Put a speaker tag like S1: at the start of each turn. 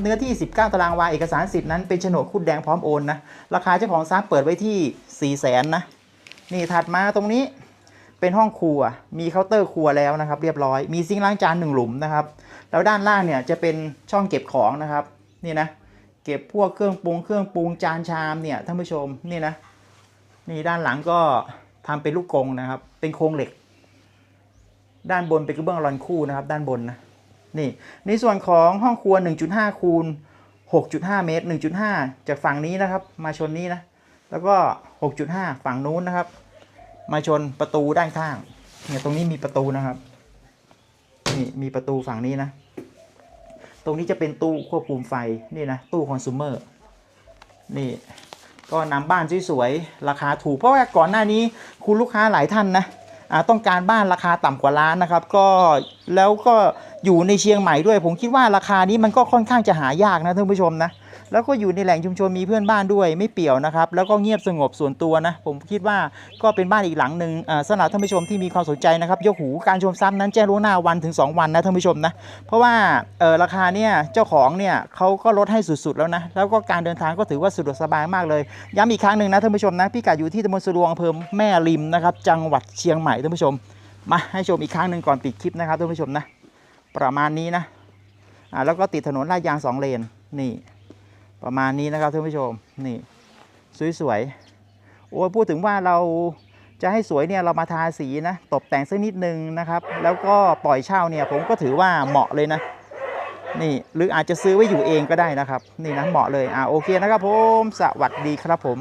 S1: เนื้อที่ 19 ตารางวาเอกสารสิทธิ์นั้นเป็นโฉนดคุดแดงพร้อมโอนนะราคาเจ้าของทรัพย์เปิดไว้ที่ 4 0 0แสนนะนี่ถัดมาตรงนี้เป็นห้องครัว มีเคาน์เตอร์ครัวแล้วนะครับ เรียบร้อยมีซิงค์ล้างจานหนึ่งหลุมนะครับแล้วด้านล่างเนี่ยจะเป็นช่องเก็บของนะครับนี่นะเก็บพวกเครื่องปรุงเครื่องปรุงจานชามเนี่ยท่านผู้ชมนี่นะนี่ด้านหลังก็ทำเป็นลูกกรงนะครับ เป็นโครงเหล็ก ด้านบนเป็นกระเบื้องรอนคู่นะครับ ด้านบนนะ นี่ในส่วนของห้องครัว 1.5 คูณ 6.5 เมตร 1.5 จากฝั่งนี้นะครับ มาชนนี้นะ แล้วก็ 6.5 ฝั่งนู้นนะครับ มาชนประตูด้านข้าง เนี่ยตรงนี้มีประตูนะครับ นี่มีประตูฝั่งนี้นะ ตรงนี้จะเป็นตู้ควบคุมไฟ นี่นะ ตู้คอน sumer นี่ ก็นำบ้านสวยๆ ราคาถูก เพราะว่าก่อนหน้านี้คุณลูกค้าหลายท่านนะ ต้องการบ้านราคาต่ำกว่าล้านนะครับ ก็แล้วก็อยู่ในเชียงใหม่ด้วย ผมคิดว่าราคานี้มันก็ค่อนข้างจะหายากนะท่านผู้ชมนะ แล้วก็อยู่ในแหล่งชุมชนมีเพื่อนบ้านด้วยไม่เปี่ยวนะครับ แล้วก็เงียบสงบส่วนตัวนะ ผมคิดว่าก็เป็นบ้านอีกหลังหนึ่งสำหรับท่านผู้ชมที่มีความสนใจนะครับ ยกหูการชมซ้ำนั้นแจ้งล่วงหน้าวันถึง 2 วันนะท่านผู้ชมนะ เพราะว่าราคาเนี่ยเจ้าของเนี่ยเขาก็ลดให้สุดๆแล้วนะ แล้วก็การเดินทางก็ถือว่าสะดวกสบายมากเลย ย้ำอีกครั้งหนึ่งนะท่านผู้ชมนะพี่กัดอยู่ที่ตำบลสุรวงอำเภอแม่ริมนะครับ จังหวัดเชียงใหม่ท่านผู้ชม มาให้ชมอีกครั้งหนึ่งก่อนปิดคลิปนะครับท่านผู้ชมนะ ประมาณนี้นะแล้วก็ติดถนนลาดยางสองเลนนี่ ประมาณนี้นะครับท่านผู้ชมนี่สวยๆโอ้พูดถึงว่าเราจะให้สวยเนี่ยเรามาทาสีนะตกแต่งสักนิดนึงนะครับ แล้วก็ปล่อยเช่าเนี่ยผมก็ถือว่าเหมาะเลยนะนี่หรืออาจจะซื้อไว้อยู่เองก็ได้นะครับ นี่นะเหมาะเลยอ่าโอเคนะครับผมสวัสดีครับผม